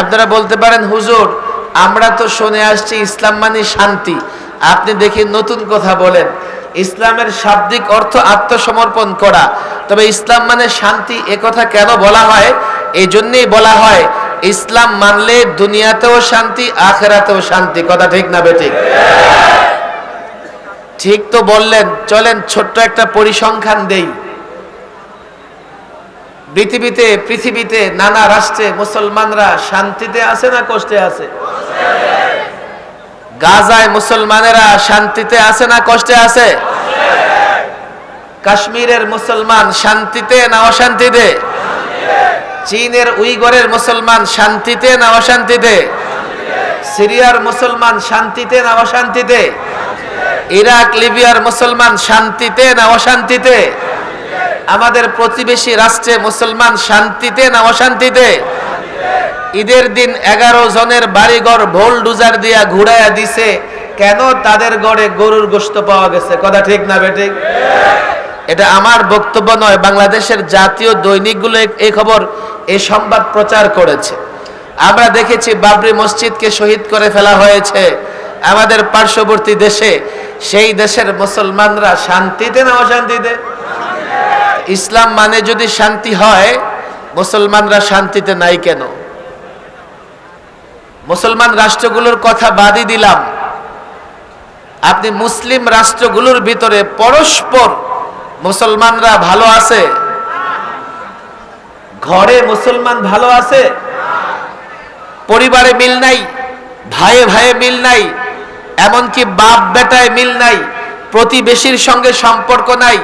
আপনারা বলতে পারেন, হুজুর, আমরা তো শুনে আসছি ইসলাম মানে শান্তি। আপনি দেখি নতুন কথা বলেন। ইসলামের শাব্দিক অর্থ আত্মসমর্পণ করা। তবে ইসলাম মানে শান্তি কথা কেন বলা হয়? এই জন্যেই বলা হয়, ইসলাম মানলে দুনিয়াতেও শান্তি, আখেরাতেও শান্তি। কথা ঠিক না বেঠিক? ঠিক তো বললেন, চলেন, ছোট্ট একটা পরিসংখ্যান দেই। পৃথিবীতে পৃথিবীতে নানা রাষ্ট্রে মুসলমানরা শান্তিতে আছে না কষ্টে আছে? গাজায় মুসলমানেরা শান্তিতে আছে না কষ্টে আছে? কাশ্মীরের মুসলমান শান্তিতে না অশান্তিতে? চীনের উইগরের মুসলমান শান্তিতে না অশান্তিতে? সিরিয়ার মুসলমান শান্তিতে না অশান্তিতে? ইরাক, লিবিয়ার মুসলমান শান্তিতে না অশান্তিতে? আমাদের প্রতিবেশী রাষ্ট্রে মুসলমান শান্তিতে না অশান্তিতে? ঈদের দিন এগারো জনের বাড়িঘর ভোল ডুজার দিয়া ঘুরাইয়া দিছে। কেন তাদের গড়ে গরুর গোস্ত পাওয়া গেছে? কথা ঠিক না বেঠিক? এটা আমার বক্তব্য নয়, বাংলাদেশের জাতীয় দৈনিকগুলো এই খবর এই সংবাদ প্রচার করেছে। আমরা দেখেছি বাবরি মসজিদকে শহীদ করে ফেলা হয়েছে। আমাদের পার্শ্ববর্তী দেশে, সেই দেশের মুসলমানরা শান্তিতে না অশান্তিতে? ইসলাম মানে যদি শান্তি হয়, মুসলমানরা শান্তিতে নাই কেন? মুসলমান রাষ্ট্রগুলোর কথা বাদই দিলাম। আপনি মুসলিম রাষ্ট্রগুলোর ভিতরে পরস্পর মুসলমানরা ভালো আছে? ঘরে মুসলমান ভালো আছে? পরিবারে মিল নাই? ভাইয়ে ভাইয়ে মিল নাই? এমনকি বাপ বেটায় মিল নাই? প্রতিবেশীর সঙ্গে সম্পর্ক নাই?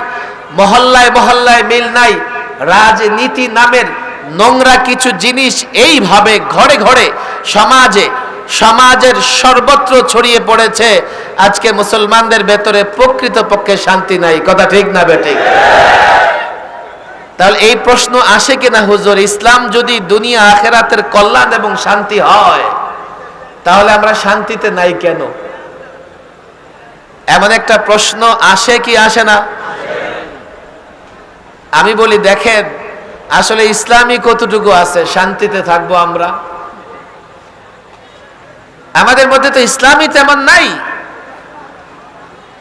মহল্লায় মহল্লায় মিল নাই। রাজনীতি নামের নোংরা কিছু জিনিস এইভাবে ঘরে ঘরে সমাজে, সমাজের সর্বত্র ছড়িয়ে পড়েছে। আজকে মুসলমানদের ভেতরে প্রকৃতপক্ষে শান্তি নাই। কথা ঠিক না বেঠিক? তাহলে এই প্রশ্ন আসে কিনা হুজুর? ইসলাম যদি দুনিয়া আখেরাতের কল্যাণ এবং শান্তি হয়, তাহলে আমরা শান্তিতে নাই কেন? এমন একটা প্রশ্ন আসে কি আসে না? আমি বলি, দেখেন, আসলে ইসলামই কতটুকু আছে? শান্তিতে থাকব আমরা? আমাদের মধ্যে তো ইসলামই তেমন নাই।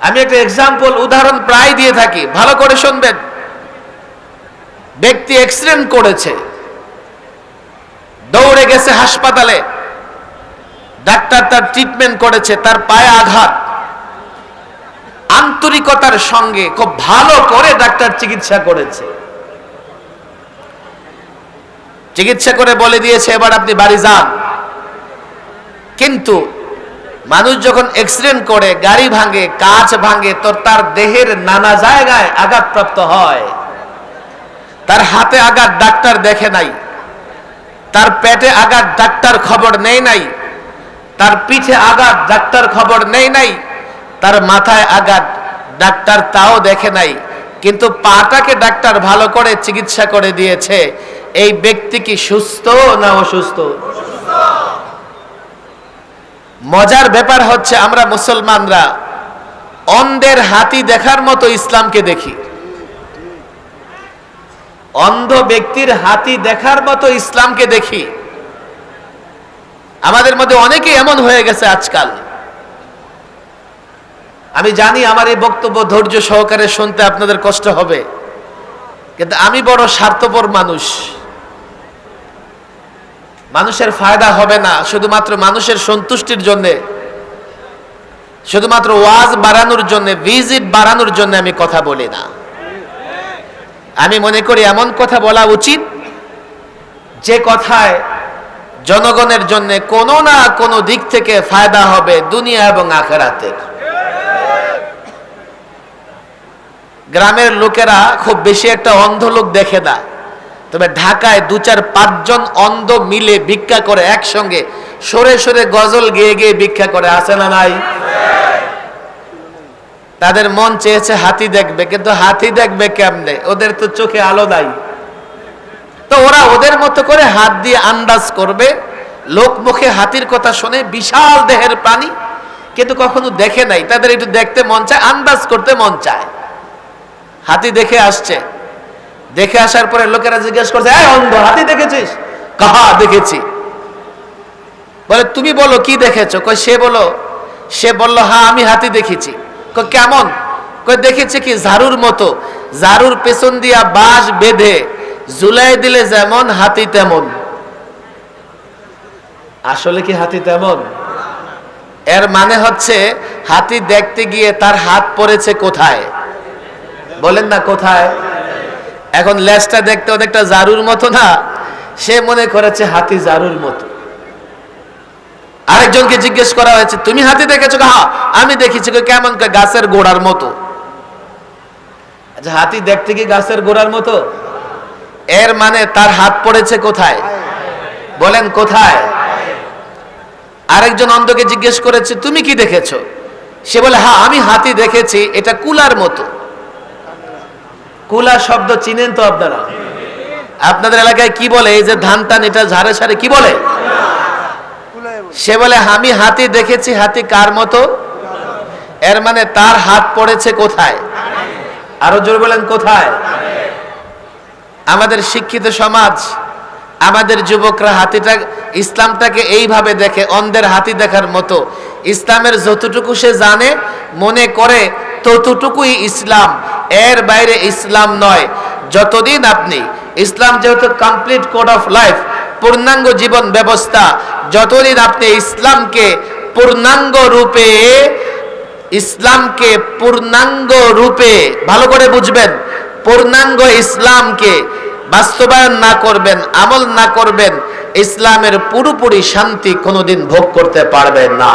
আমি একটা এক্সাম্পল উদাহরণ প্রায় দিয়ে থাকি। ভালো করে শুনবেন। ব্যক্তি অ্যাক্সিডেন্ট করেছে। দৌড়ে গেছে হাসপাতালে। ডাক্তার তার ট্রিটমেন্ট করেছে, তার পায়ে আঘাত। আন্তরিকতার সঙ্গে খুব ভালো করে ডাক্তার চিকিৎসা করেছে। চিকিৎসা করে বলে দিয়েছে, এবার আপনি বাড়ি যান। কিন্তু মানুষ যখন অ্যাক্সিডেন্ট করে, গাড়ি ভাঙে, কাঁচ ভাঙে, তো তার দেহের নানা জায়গায় আঘাতপ্রাপ্ত হয়। তার হাতে আঘাত ডাক্তার দেখে নাই। তার পেটে আঘাত ডাক্তার খবর নেই নাই। তার পিঠে আঘাত ডাক্তার খবর নেই নাই। তার মাথায় আঘাত, ডাক্তার তাও দেখে নাই। কিন্তু পাটাকে ডাক্তার ভালো করে চিকিৎসা করে দিয়েছে। এই ব্যক্তি কি সুস্থ না অসুস্থ? মজার ব্যাপার হচ্ছে আমরা মুসলমানরা অন্ধের হাতি দেখার মতো ইসলামকে দেখি। অন্ধ ব্যক্তির হাতি দেখার মতো ইসলামকে দেখি। আমাদের মধ্যে অনেকে এমন হয়ে গেছে আজকাল। আমি জানি আমার এই বক্তব্য ধৈর্য সহকারে শুনতে আপনাদের কষ্ট হবে। কিন্তু আমি বড় স্বার্থপর মানুষ। মানুষের ফায়দা হবে না, শুধুমাত্র মানুষের সন্তুষ্টির জন্য। শুধুমাত্র ওয়াজ বাড়ানোর জন্য, ভিজিট বাড়ানোর জন্য আমি কথা বলি না। আমি মনে করি এমন কথা বলা উচিত, যে কথায় জনগণের জন্য কোনো না কোনো দিক থেকে ফায়দা হবে দুনিয়া এবং আখেরাতের। গ্রামের লোকেরা খুব বেশি একটা অন্ধ লোক দেখে না। তবে ঢাকায় দু চার পাঁচজন অন্ধ মিলে ভিক্ষা করে একসঙ্গে। সরে সরে গজল গেয়ে গিয়ে ভিক্ষা করে আসে না নাই? তাদের মন চেয়েছে হাতি দেখবে, কিন্তু হাতি দেখবে কেমনে? ওদের তো চোখে আলো নাই। তো ওরা ওদের মতো করে হাত দিয়ে আন্দাজ করবে। লোক মুখে হাতির কথা শুনে বিশাল দেহের প্রাণী, কিন্তু কখনো দেখে নাই। তাদের একটু দেখতে মন চায়, আন্দাজ করতে মন চায়। হাতি দেখে আসছে। দেখে আসার পরে লোকেরা জিজ্ঞেস করছে, এই অন্ধ, হাতি দেখেছিস? কাহা, দেখেছি। বলে, তুমি বলো, কি দেখেছ? কই সে বলো, সে বলল হ্যাঁ আমি হাতি দেখেছি। কেমন? কই দেখেছি কি ঝাড়ুর মতো ঝাড়ুর পেছন দিয়া বাঁশ বেঁধে, ঝুলাই দিলে যেমন হাতি তেমন। আসলে কি হাতি তেমন? এর মানে হচ্ছে, হাতি দেখতে গিয়ে তার হাত পড়েছে কোথায়? বলেন না কোথায়? এখন লেজটা দেখতে অনেকটা জারুর মতো না? সে মনে করেছে হাতি জারুর মতো। আরেকজনকে জিজ্ঞেস করা হয়েছে, তুমি হাতি দেখেছ? হ্যাঁ আমি দেখেছি। কেমন গাছের গোড়ার মতো। আচ্ছা হাতি দেখতে কি গাছের গোড়ার মতো? এর মানে তার হাত পড়েছে কোথায়? বলেন, কোথায়? আরেকজন অন্ধকে জিজ্ঞেস করেছে, তুমি কি দেখেছ? সে বলে হ্যাঁ আমি হাতি দেখেছি, এটা কুলার মতো। কুলা শব্দ চিনেন তো আপনারা? আপনাদের এলাকায় কি বলে? এই যে ধান টান, এটা ঝাড়ে সারে কি বলে? সে বলে, আমি হাতি দেখেছি, হাতি কার মতো? এর মানে তার হাত পড়েছে কোথায়? আরও জোর বলেন, কোথায়? আমাদের শিক্ষিত সমাজ, আমাদের যুবকরা হাতিটা, ইসলামটাকে এইভাবে দেখে, অন্ধের হাতি দেখার মতো। ইসলামের যতটুকু সে জানে, মনে করে ততটুকুই ইসলাম। এর বাইরে ইসলাম নয়। যতদিন আপনি ইসলাম যেহেতু কমপ্লিট কোড অফ লাইফ পূর্ণাঙ্গ জীবন ব্যবস্থা, যতদিন আপনি ইসলামকে পূর্ণাঙ্গ রূপে, ইসলামকে পূর্ণাঙ্গ রূপে, ভালো করে বুঝবেন, পূর্ণাঙ্গ ইসলামকে বাস্তবায়ন না করবেন, আমল না করবেন, ইসলামের পুরোপুরি শান্তি কোনোদিন ভোগ করতে পারবেন না।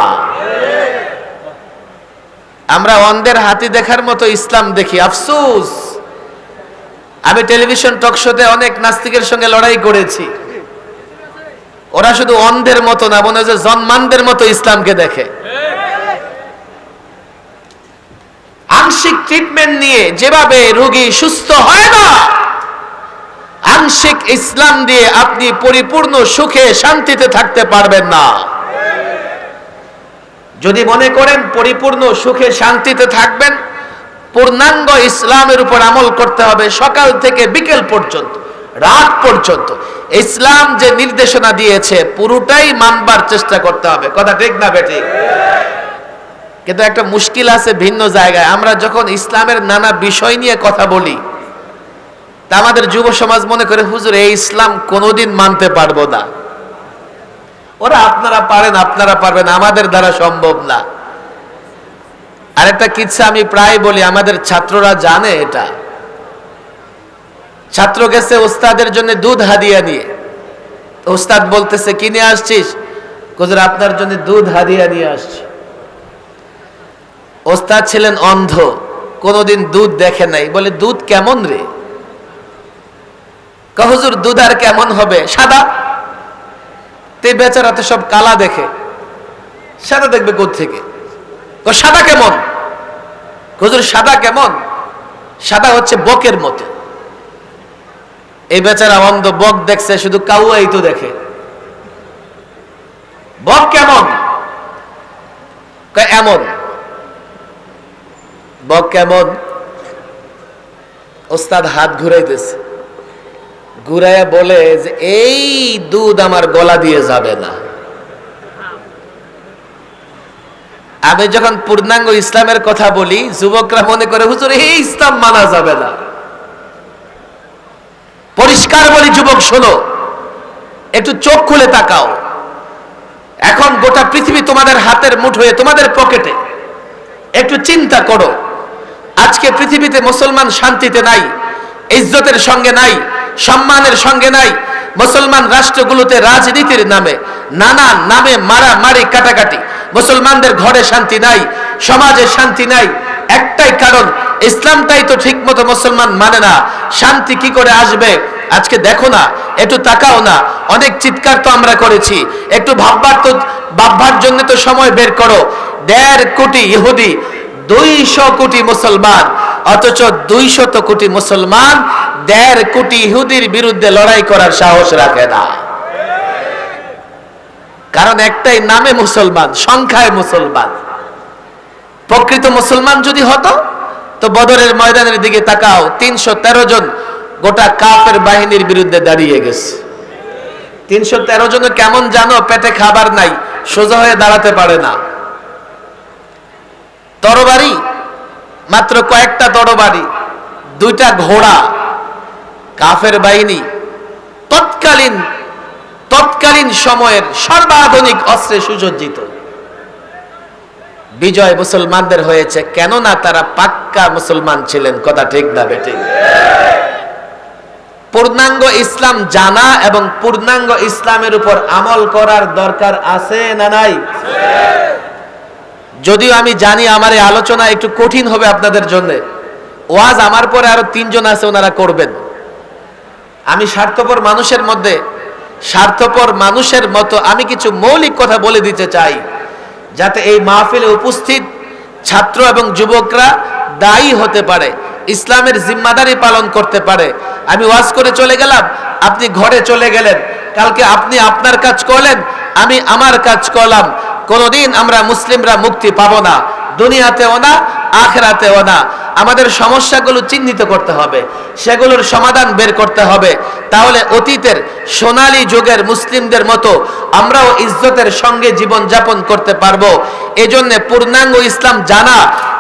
আমরা অন্ধের হাতি দেখার মতো ইসলাম দেখি, আফসুস। আমি টেলিভিশন টক শোতে অনেক নাস্তিকের সঙ্গে লড়াই করেছি। ওরা শুধু অন্ধের মতো না, মনে হয় জন্মানদের মতো ইসলামকে দেখে। আংশিক ট্রিটমেন্ট নিয়ে যেভাবে রোগী সুস্থ হয় না, আংশিক ইসলাম দিয়ে আপনি পরিপূর্ণ সুখে শান্তিতে থাকতে পারবেন না। যদি মনে করেন পরিপূর্ণ সুখে শান্তিতে থাকবেন, পূর্ণাঙ্গ ইসলামের উপর আমল করতে হবে সকাল থেকে বিকেল পর্যন্ত, রাত পর্যন্ত। ইসলাম যে নির্দেশনা দিয়েছে, পুরোটাই মানবার চেষ্টা করতে হবে। কথা ঠিক না বেটি? কিন্তু একটা মুশকিল আছে ভিন্ন জায়গায়। আমরা যখন ইসলামের নানা বিষয় নিয়ে কথা বলি, তা আমাদের যুব সমাজ মনে করে, হুজুর, এই ইসলাম কোনোদিন মানতে পারব না। ওরা আপনারা পারেন, আপনারা পারবেন, আমাদের দ্বারা সম্ভব না। আরেকটা কিচ্ছা আমি প্রায় বলি, আমাদের ছাত্ররা জানে এটা। ছাত্র গেছে ওস্তাদের জন্য দুধ হাদিয়া নিয়ে। ওস্তাদ বলতেছে কিনে আসছিস? হুজুর, আপনার জন্য দুধ হাদিয়া নিয়ে আসছি। ওস্তাদ ছিলেন অন্ধ, কোনোদিন দুধ দেখে নাই। বলে, দুধ কেমন রে? হুজুর, দুধ আর কেমন হবে? সাদা। তে বেচারা তো সব কালা দেখে। সাদা দেখবে থেকে? ও, সাদা কেমন? হুজুর, সাদা কেমন? সাদা হচ্ছে বকের মতো। এই বেচারা অন্ধ বক দেখছে, শুধু কাউয়াই তো দেখে। বক কেমন? এমন। বক কেমন? ওস্তাদ হাত ঘুরাইতেছে। ঘুরাইয়া বলে যে, এই দুধ আমার গলা দিয়ে যাবে না। আমি যখন পূর্ণাঙ্গ ইসলামের কথা বলি, যুবকরা মনে করে, হুজুর, এই ইসলাম মানা যাবে না। পরিষ্কার বলি, যুবক, শোনো, একটু চোখ খুলে তাকাও। এখন গোটা পৃথিবী তোমাদের হাতের মুঠোয় তোমাদের পকেটে। একটু চিন্তা করো। আজকে পৃথিবীতে মুসলমান শান্তিতে নাই, ইজ্জতের সঙ্গে নাই সম্মানের সঙ্গে নাই। মুসলমান রাষ্ট্রগুলোতে রাজনীতির নামে, নানা নামে মারা মারি কাটাকাটি। মুসলমানদের ঘরে শান্তি নাই, সমাজে শান্তি নাই। একটাই কারণ, ইসলামটাই তো ঠিক মতো মুসলমান মানে না। শান্তি কি করে আসবে? আজকে দেখো না, একটু তাকাও না। অনেক চিৎকার তো আমরা করেছি। একটু ভাববার তো, ভাববার জন্য তো সময় বের করো। দেড় কোটি ইহুদি, দুইশো কোটি মুসলমান, অথচ দুইশত কোটি মুসলমান দেড় কোটি ইহুদির বিরুদ্ধে লড়াই করার সাহস রাখে না। কারণ একটাই নামে মুসলমান, সংখ্যায় মুসলমান। প্রকৃত মুসলমান যদি হতো, তো বদরের ময়দানের দিকে তাকাও, তিনশো তেরো জন গোটা কাপের বাহিনীর বিরুদ্ধে দাঁড়িয়ে গেছে। তিনশো তেরো জন কেমন জানো পেটে খাবার নাই, সোজা হয়ে দাঁড়াতে পারে না। তরবারি, মাত্র কয়েকটা তরবারি, দুইটা ঘোড়া কাফের বাহিনী তৎকালীন তৎকালীন সময়ের সর্বাধুনিক অস্ত্রে সুসজ্জিত। বিজয় মুসলমানদের হয়েছে, কেননা তারা পাক্কা মুসলমান ছিলেন, কথা ঠিক না বেঠিক পূর্ণাঙ্গ ইসলাম জানা এবং পূর্ণাঙ্গ ইসলামের উপর আমল করার দরকার আছে না নাই? যদিও আমি জানি আমার এই আলোচনা একটু কঠিন হবে আপনাদের জন্য। ওয়াজ আমার পরে আরও তিনজন আছে, ওনারা করবেন। আমি স্বার্থপর মানুষের মধ্যে, স্বার্থপর মানুষের মতো আমি কিছু মৌলিক কথা বলে দিতে চাই, যাতে এই মাহফিলে উপস্থিত ছাত্র এবং যুবকরা দায়ী হতে পারে, ইসলামের জিম্মাদারি পালন করতে পারে। আমি ওয়াজ করে চলে গেলাম, আপনি ঘরে চলে গেলেন, কালকে আপনি আপনার কাজ করলেন, আমি আমার কাজ করলাম। কোনোদিন আমরা মুসলিমরা মুক্তি পাবো না, দুনিয়াতেও না, আখেরাতেও না। আমাদের সমস্যাগুলো চিহ্নিত করতে হবে, সেগুলোর সমাধান বের করতে হবে। তাহলে অতীতের সোনালী যুগের মুসলিমদের মতো আমরাও ইজ্জতের সঙ্গে জীবন যাপন করতে পারব। এজন্য পূর্ণাঙ্গ ইসলাম জানা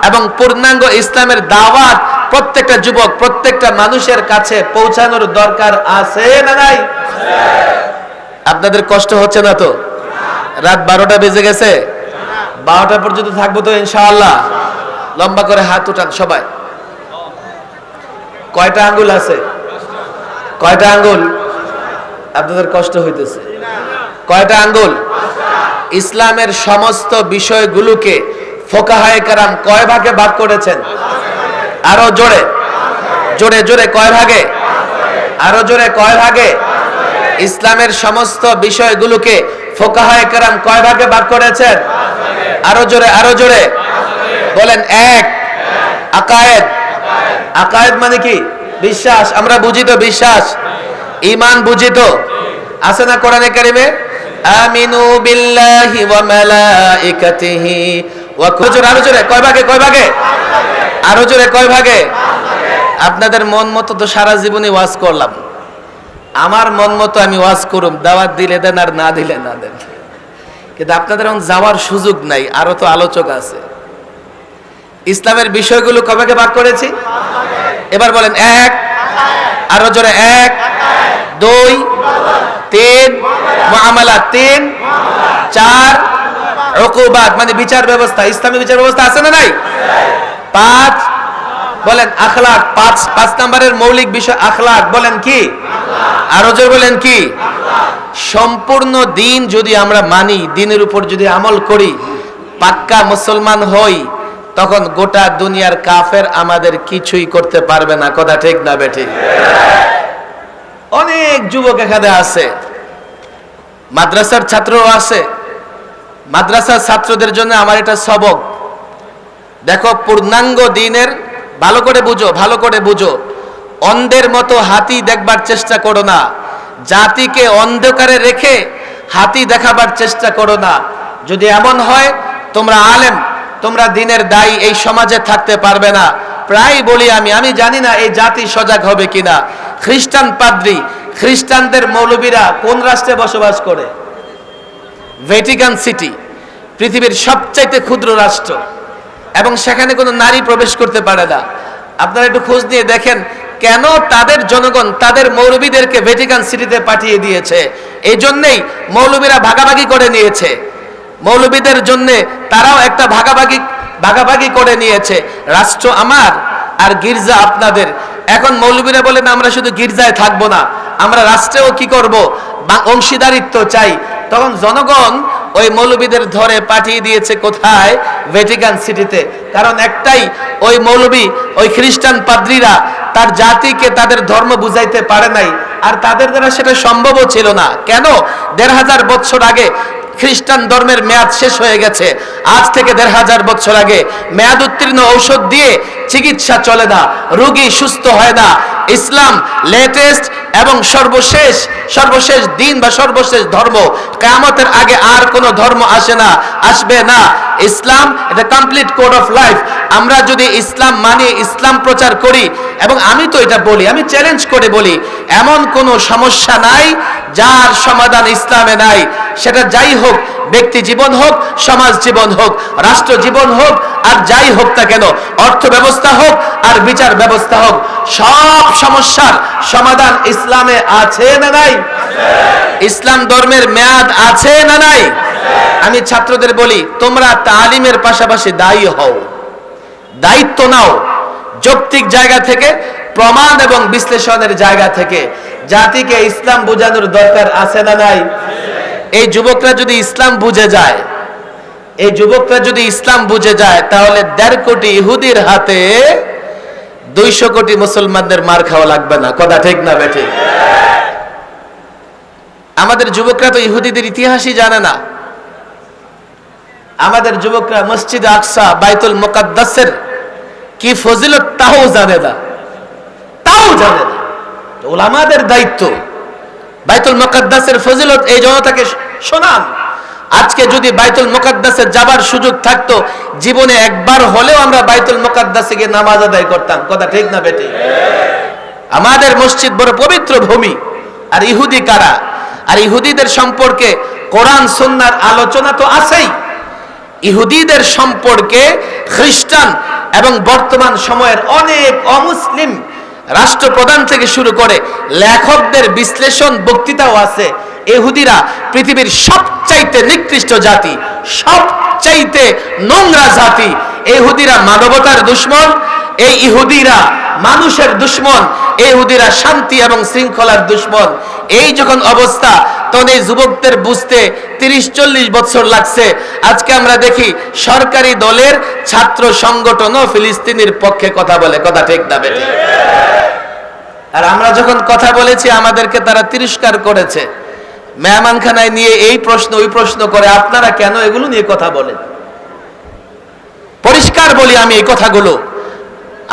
এবং পূর্ণাঙ্গ ইসলামের দাওয়াত প্রত্যেকটা যুবক, প্রত্যেকটা মানুষের কাছে পৌঁছানোর দরকার আছে না নাই? আপনাদের কষ্ট হচ্ছে না তো? রাত বারোটা বেজে গেছে। বারোটা পর্যন্ত থাকব তো ইনশাআল্লাহ। লম্বা করে হাত উঠান সবাই। কয়টা আঙ্গুল আছে? কয়টা আঙ্গুল? আপনাদের কষ্ট হইতেছে। কয়টা আঙ্গুল? ইসলামের সমস্ত বিষয়গুলোকে কয় ভাগে ভাগ করেছেন? আরও জোরে। জোরে জোরে, কয় ভাগে? আরও জোরে, কয় ভাগে? ইসলামের সমস্ত বিষয়গুলোকে ফোকাহায় কারাম কয় ভাগে ভাগ করেছেন? আরও জোরে আরও জোরে। বলেন এক। আকায়েদ। আকায়েদ মানে কি? বিশ্বাস। আমরা বুঝি তো বিশ্বাস। ইমান বুঝি তো? আছে না কোরআনে কারিমে? আমিনু বিল্লাহি ওয়া মালাইকাতিহি ওয়া কুজুর আরও জোরে, কয় ভাগে কয় ভাগে? আরও জোরে, কয় ভাগে? আপনাদের মন মতো তো সারা জীবনে ওয়াজ করলাম। আমার মন মতো আমি ওয়াজ করুম, দাওয়াত দিলে দেন আর না দিলে না দেন। কিন্তু আপনাদের এখন যাওয়ার সুযোগ নাই, আরও তো আলোচক আছে। ইসলামের বিষয়গুলো কবেকে ভাগ করেছি? এবার বলেন, এক, আরও জোরে, এক, দুই, তিন মুআমালা তিন, চার রকুবাত মানে বিচার ব্যবস্থা, ইসলামী বিচার ব্যবস্থা আছে না নাই? পাঁচ, বলেন, আখলাক, পাঁচ পাঁচ নম্বরের মৌলিক বিষয়, আখলাক, বলেন কি? আরও জোর বলেন কি? সম্পূর্ণ দিন যদি আমরা মানি, দিনের উপর যদি আমল করি, পাক্কা মুসলমান হই তখন গোটা দুনিয়ার কাফের আমাদের কিছুই করতে পারবে না। কথা ঠিক না বেঠিক অনেক যুবক এখানে আছে। মাদ্রাসার ছাত্রও আছে। মাদ্রাসার ছাত্রদের জন্য আমার এটা সবক। দেখো, পূর্ণাঙ্গ দিনের ভালো করে বুঝো, ভালো করে বুঝো। অন্ধের মতো হাতি দেখবার চেষ্টা করো না। জাতিকে অন্ধকারে রেখে হাতি দেখাবার চেষ্টা করো না। যদি এমন হয়, তোমরা আলেম। তোমরা দিনের দায়ী এই সমাজে থাকতে পারবে না। প্রায় বলি আমি আমি জানি না এই জাতি সজাগ হবে কিনা। খ্রিস্টান পাদ্রী, খ্রিস্টানদের মৌলবীরা কোন রাষ্ট্রে বসবাস করে? ভ্যাটিকান সিটি, পৃথিবীর সবচাইতে ক্ষুদ্র রাষ্ট্র। এবং সেখানে কোনো নারী প্রবেশ করতে পারে না। আপনারা একটু খোঁজ নিয়ে দেখেন, কেন তাদের জনগণ তাদের মৌলবীদেরকে ভ্যাটিকান সিটিতে পাঠিয়ে দিয়েছে? এই জন্যেই মৌলবীরা ভাগাভাগি করে নিয়েছে। মৌলবীদের জন্য তারাও একটা ভাগাভাগি ভাগাভাগি করে নিয়েছে। রাষ্ট্র আমার আর গির্জা আপনাদের। এখন মৌলবীরা বলেন, আমরা শুধু গির্জায় থাকব না, আমরা রাষ্ট্রেও কি করব? অংশীদারিত্ব চাই। তখন জনগণ ওই মৌলবীদের ধরে পাঠিয়ে দিয়েছে কোথায়? ভ্যাটিকান সিটিতে। কারণ একটাই, ওই মৌলবী, ওই খ্রিস্টান পাদ্রীরা তার জাতিকে তাদের ধর্ম বুঝাইতে পারে নাই। আর তাদের দ্বারা সেটা সম্ভবও ছিল না। কেন? দেড় হাজার বছর আগে খ্রিস্টান ধর্মের মেয়াদ শেষ হয়ে গেছে। আজ থেকে দেড় হাজার বছর আগে মেয়াদ উত্তীর্ণ ঔষধ দিয়ে চিকিৎসা চলে না, রোগী সুস্থ হয় না। ইসলাম লেটেস্ট এবং সর্বশেষ সর্বশেষ দিন বা সর্বশেষ ধর্ম, কেয়ামতের আগে আর কোনো ধর্ম আসে না, আসবে না। ইসলাম, এটা কমপ্লিট কোড অফ লাইফ আমরা যদি ইসলাম মানি, ইসলাম প্রচার করি, এবং আমি তো এটা বলি, আমি চ্যালেঞ্জ করে বলি, এমন কোনো সমস্যা নাই যার সমাধান ইসলামে নাই, সেটা যাই হোক, ব্যক্তি জীবন হোক, সমাজ জীবন হোক, রাষ্ট্র জীবন হোক, আর যাই হোক না কেন অর্থ ব্যবস্থা হোক, আর বিচার ব্যবস্থা হোক, সব সমস্যার সমাধান ইসলামে আছে না নাই? ইসলাম ধর্মের মেয়াদ আছে না নাই? আমি ছাত্রদের বলি, তোমরা তালিমের পাশাপাশি দায়ী হও, দায়িত্ব নাও। যৌক্তিক জায়গা থেকে, প্রমাণ এবং বিশ্লেষণের জায়গা থেকে। জাতিকে ইসলাম বোঝানোর দরকার আছে না নাই? এই যুবকরা যদি ইসলাম বুঝে যায়, এই যুবকরা যদি ইসলাম বুঝে যায়, তাহলে দেড় কোটি ইহুদির হাতে দুইশো কোটি মুসলমানদের মার খাওয়া লাগবে না। কথা ঠিক না বেঠিক আমাদের যুবকরা তো ইহুদিদের ইতিহাসই জানে না। আমাদের যুবকরা মসজিদ আকসা, বাইতুল মোকাদ্দাসের কি ফজিলত, তাও জানে না। তাও জানে না। ওলামাদের দায়িত্ব, বাইতুল মোকাদ্দাসের ফজিলত এই জনতাকে শোনান। আজকে যদি বাইতুল মোকাদ্দাসে যাবার সুযোগ থাকতো, জীবনে একবার হলেও আমরা বাইতুল মোকাদ্দাসে গিয়ে নামাজ আদায় করতাম। কথা ঠিক না বেটে? আমাদের মসজিদ বড় পবিত্র ভূমি। আর ইহুদি কারা? আর ইহুদিদের সম্পর্কে কোরআন, সুন্নার আলোচনা তো আছেই। ইহুদিদের সম্পর্কে খ্রিস্টান এবং বর্তমান সময়ের অনেক অমুসলিম রাষ্ট্রপ্রধান থেকে শুরু করে লেখকদের বিশ্লেষণ বক্তৃতাও আছে। এহুদিরা পৃথিবীর সবচাইতে নিকৃষ্ট জাতি, সবচাইতে নোংরা জাতি। এহুদিরা মানবতার দুশ্মন এই ইহুদিরা মানুষের দুশ্মন, এই ইহুদিরা শান্তি এবং শৃঙ্খলার দুশ্মন। এই যখন অবস্থা, তখন এই যুবকদের বুঝতে তিরিশ চল্লিশ বছর লাগছে। আজকে আমরা দেখি সরকারি দলের ছাত্র সংগঠনও ফিলিস্তিনের পক্ষে কথা বলে, কথা ঠিক না আর আমরা যখন কথা বলেছি, আমাদেরকে তারা তিরস্কার করেছে। মেহমানখানায় নিয়ে এই প্রশ্ন, ওই প্রশ্ন করে, আপনারা কেন এগুলো নিয়ে কথা বলেন? পরিষ্কার বলি আমি এই কথাগুলো।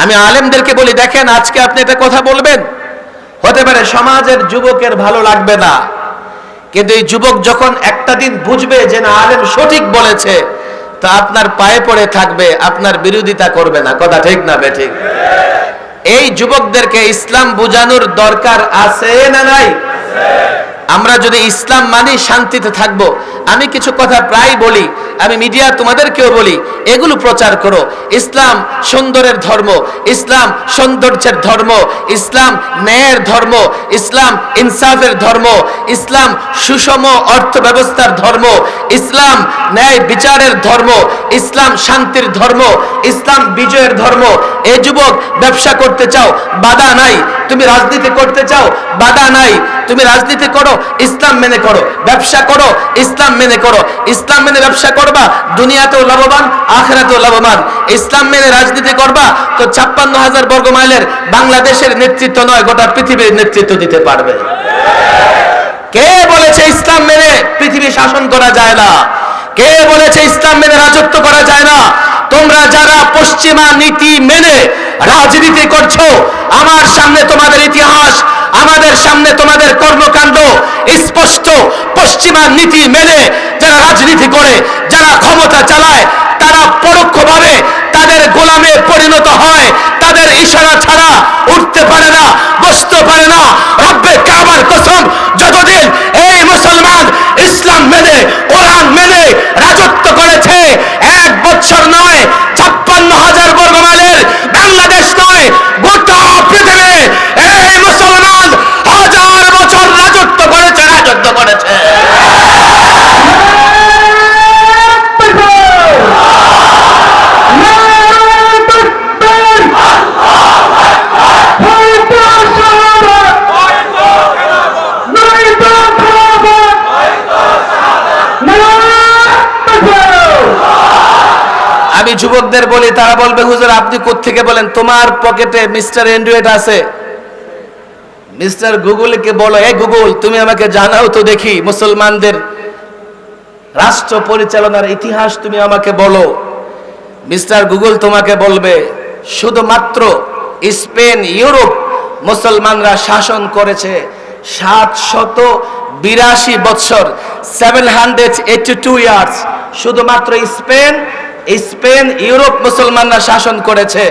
আমি আলেমদেরকে বলি, দেখেন আজকে আপনি এটা কথা বলবেন। হতে পারে সমাজের যুবকের ভালো লাগবে না, কিন্তু এই যুবক যখন একটা দিন বুঝবে যে না, আলেম সঠিক বলেছে, তা আপনার পায়ে পড়ে থাকবে, আপনার বিরোধিতা করবে না। কথা ঠিক না বেঠিক এই যুবকদেরকে ইসলাম বুঝানোর দরকার আছে না নাই? আমরা যদি ইসলাম মানি, শান্তিতে থাকব। আমি কিছু কথা প্রায় বলি, আমি মিডিয়া তোমাদেরকেও বলি, এগুলো প্রচার করো। ইসলাম সুন্দরের ধর্ম, ইসলাম সৌন্দর্যের ধর্ম, ইসলাম ন্যায়ের ধর্ম, ইসলাম ইনসাফের ধর্ম, ইসলাম সুষম অর্থ ব্যবস্থার ধর্ম, ইসলাম ন্যায় বিচারের ধর্ম, ইসলাম শান্তির ধর্ম, ইসলাম বিজয়ের ধর্ম। এ যুবক ব্যবসা করতে চাও, বাধা নাই। তুমি রাজনীতি করতে চাও, বাধা নাই। তুমি রাজনীতি করো, ইসলাম মেনে করো, ব্যবসা করো, ইসলাম মেনে করো। ইসলাম মেনে ব্যবসা করবা, দুনিয়াতেও লাভবান, আখেরাতেও লাভবান। ইসলাম মেনে রাজনীতি করবা, তো ছাপ্পান্ন হাজার বর্গ মাইলের বাংলাদেশের নেতৃত্ব নয়, গোটা পৃথিবীর নেতৃত্ব দিতে পারবে। কে বলেছে ইসলাম মেনে পৃথিবী শাসন করা যায় না? কে বলেছে ইসলাম মেনে রাজত্ব করা যায় না? তোমরা যারা পশ্চিমা নীতি মেনে রাজনীতি করছ। আমার সামনে তোমাদের ইতিহাস, আমাদের সামনে তোমাদের কর্মকাণ্ড স্পষ্ট। পশ্চিমা নীতি মেনে যারা রাজনীতি করে, যারা ক্ষমতা চালায়, তারা পরোক্ষভাবে তাদের গোলামে পরিণত হয়। তাদের ইশারা ছাড়া উঠতে পারে না, বসতে পারে না। রব্বে কাবার কসম, যতদিন এই মুসলমান ইসলাম মেনে, কোরআন মেনে রাজত্ব করেছে, এক বছর নয়, ছাপ্পান্ন হাজার বর্গ মাইলের বাংলাদেশ নয় গোটা পৃথিবী এই যুবকদের বলি, তারা বলবে, হুজুর, আপনি কোত্থেকে বলেন? তোমার পকেটে মিস্টার অ্যান্ড্রয়েড আছে? মিস্টার গুগলকে বলো, এ গুগল, তুমি আমাকে জানাও তো দেখি, মুসলমানদের রাষ্ট্র পরিচালনার ইতিহাস তুমি আমাকে বলো। মিস্টার গুগল তোমাকে বলবে, শুধুমাত্র স্পেন, ইউরোপ মুসলমানরা শাসন করেছে সাত শত বিরাশি বৎসর seven hundred eighty two years শুধুমাত্র স্পেন স্পেন, ইউরোপ মুসলমানরা শাসন করেছে।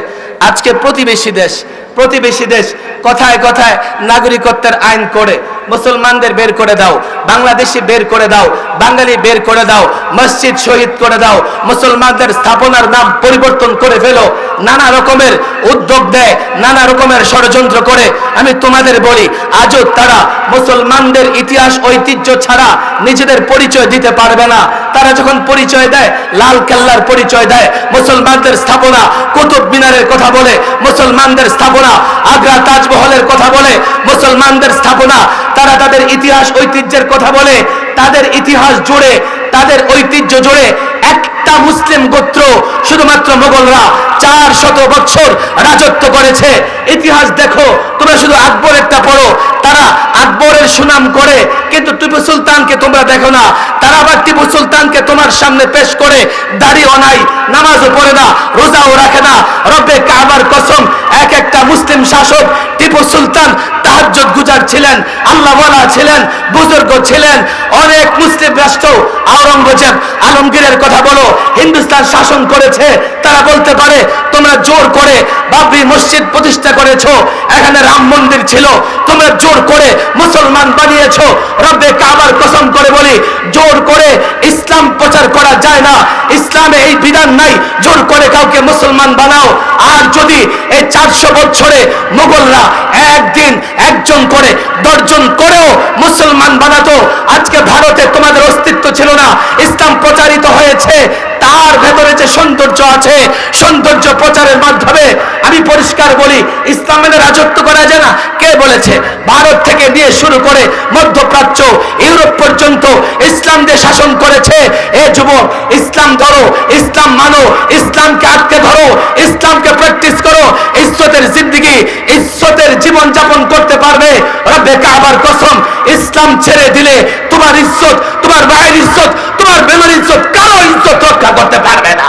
আজকে প্রতিবেশী দেশ প্রতিবেশী দেশ কথায় কথায় নাগরিকত্বের আইন করে, মুসলমানদের বের করে দাও, বাংলাদেশি বের করে দাও, বাঙালি বের করে দাও, মসজিদ শহীদ করে দাও, মুসলমানদের স্থাপনার নাম পরিবর্তন করে ফেলো। নানা রকমের উদ্যোগ দেয়, নানা রকমের ষড়যন্ত্র করে। আমি তোমাদের বলি, আজও তারা মুসলমানদের ইতিহাস, ঐতিহ্য ছাড়া নিজেদের পরিচয় দিতে পারবে না। তারা যখন পরিচয় দেয়, লাল কেল্লার পরিচয় দেয়, মুসলমানদের স্থাপনা, কুতুব মিনারের কথা বলে, মুসলমানদের স্থাপনা, আগ্রা তাজমহলের কথা বলে, মুসলমানদের স্থাপনা, তারা তাদের ইতিহাস, ঐতিহ্যের কথা বলে, তাদের ইতিহাস জুড়ে, তাদের ঐতিহ্য জুড়ে একটা মুসলিম গোত্র শুধুমাত্র মোগলরা চার শত বছর রাজত্ব করেছে। ইতিহাস দেখো, তোমরা শুধু আকবরেরটা পড়ো, তারা আকবরের সুনাম করে, কিন্তু টিপু সুলতানকে তোমরা দেখো না। তারা আবার টিপু সুলতানকে তোমার সামনে পেশ করে দাড়িও নাই, নামাজও পড়ে না, রোজাও রাখে না। রব্বে কাবার কসম, এক একটা মুসলিম শাসক টিপু সুলতান তাহাজ্জুদ গুজার ছিলেন, আল্লাহওয়ালা ছিলেন, বুজুর্গ ছিলেন, অনেক মুসলিম রাষ্ট্র, আওরঙ্গজেব আলমগীরের কথা বলো হিন্দুস্তান শাসন করেছে, তারা বলতে পারে, তোমরা জোর করে বাবরি মসজিদ প্রতিষ্ঠা করেছ, এখানে রাম মন্দির ছিল, তোমরা জোর করে মুসলমান বানিয়েছো, রব্বে কাবার কসম করে বলি, জোর করে ইসলাম প্রচার করা যায় না, ইসলামে এই বিধান নাই, জোর করে কাউকে মুসলমান বানাও, আর যদি এই চারশো বছরে মুঘলরা একদিন, একজন করে, দশজন করেও মুসলমান বানাতো। আজকে ভারতে তোমাদের অস্তিত্ব ছিল না। ইসলাম প্রচারিত হয়েছে। তার ভেতরে যে সৌন্দর্য আছে, সৌন্দর্য প্রচারের মাধ্যমে আমি পরিষ্কার বলি, ইসলামের রাজত্ব করা যায় না। কে বলেছে? ভারত থেকে দিয়ে শুরু করে মধ্যপ্রাচ্য, ইউরোপ পর্যন্ত ইসলাম যে শাসন করেছে। এ যুবক, ইসলাম ধরো, ইসলাম মানো, ইসলামকে আটকে ধরো, ইসলামকে প্র্যাকটিস করো। ইজ্জতের জিন্দিগি, ইজ্জতের জীবন যাপন করতে পারবে? রব্বে কাবার কসম, ইসলাম ছেড়ে দিলে তোমার ইজ্জত, তোমার ভাইয়ের ইজ্জত, তোমার বেমার ইজ্জত কারও ইজ্জত রক্ষা করতে পারবে না।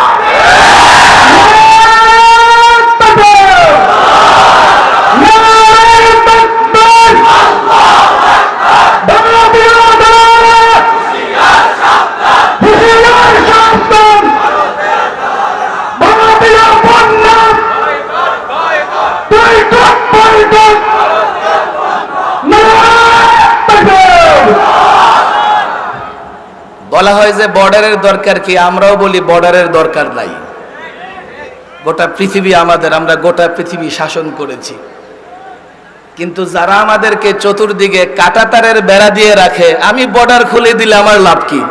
বলা হয় যে বর্ডারের দরকার কি? আমরাও বলি বর্ডারের দরকার নাই। গোটা পৃথিবী আমাদের, আমরা গোটা পৃথিবী শাসন করেছি। কিন্তু যারা আমাদেরকে চতুর্দিকে কাটাতারের বেড়া দিয়ে রাখে, আমি বর্ডার খুলে দিলে আমার লাভ কি?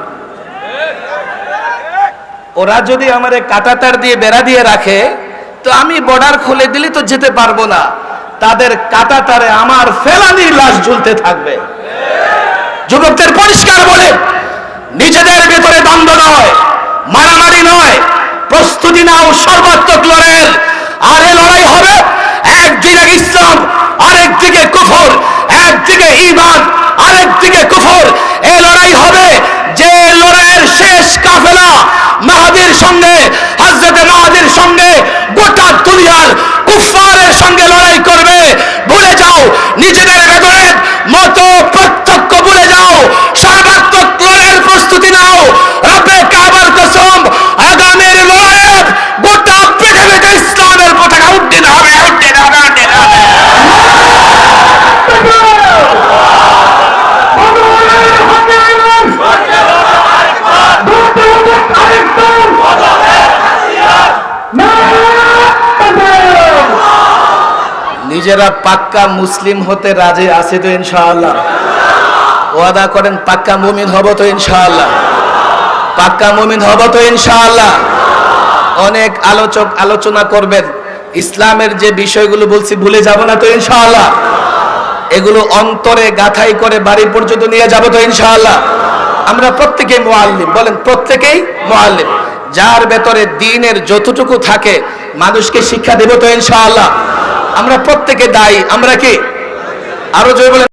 ওরা যদি আমার কাটাতার দিয়ে বেড়া দিয়ে রাখে, তো আমি বর্ডার খুলে দিলে তো যেতে পারব না। তাদের কাটাতারে আমার ফেলানির লাশ ঝুলতে থাকবে। যুবকদের পরিষ্কার বলে নিজেদের ভেতরে দ্বন্দ্ব নয়, মারামারি নয়, প্রস্তুতি নাও সর্বাত্মক লড়াইয়ের। আর এ লড়াই হবে একদিকে ইসলাম, আরেকদিকে কুফর, একদিকে ইমান আরেকদিকে কুফর। এ লড়াই হবে যে লড়াইয়ের শেষ কাফেলা মাহাদির সঙ্গে হজরতে মাহাদির সঙ্গে নিজেরা পাক্কা মুসলিম হতে রাজি আছে তো ইনশাআল্লাহ। ওয়াদা করেন, পাক্কা মুমিন হব তো ইনশাআল্লাহ। পাক্কা মুমিন হব তো ইনশাআল্লাহ। অনেক আলোচক আলোচনা করবেন। ইসলামের যে বিষয়গুলো বলছি, ভুলে যাব না তো ইনশাআল্লাহ। এগুলো অন্তরে গাথাই করে বাড়ি পর্যন্ত নিয়ে যাব তো ইনশাআল্লাহ। আমরা প্রত্যেকেই মোয়াল্লিম বলেন প্রত্যেকেই মোয়াল্লিম যার ভেতরে দিনের যতটুকু থাকে, মানুষকে শিক্ষা দেব তো ইনশাআল্লাহ। আমরা প্রত্যেকে দায়ী আমরা কি? আরও জয় বলেন।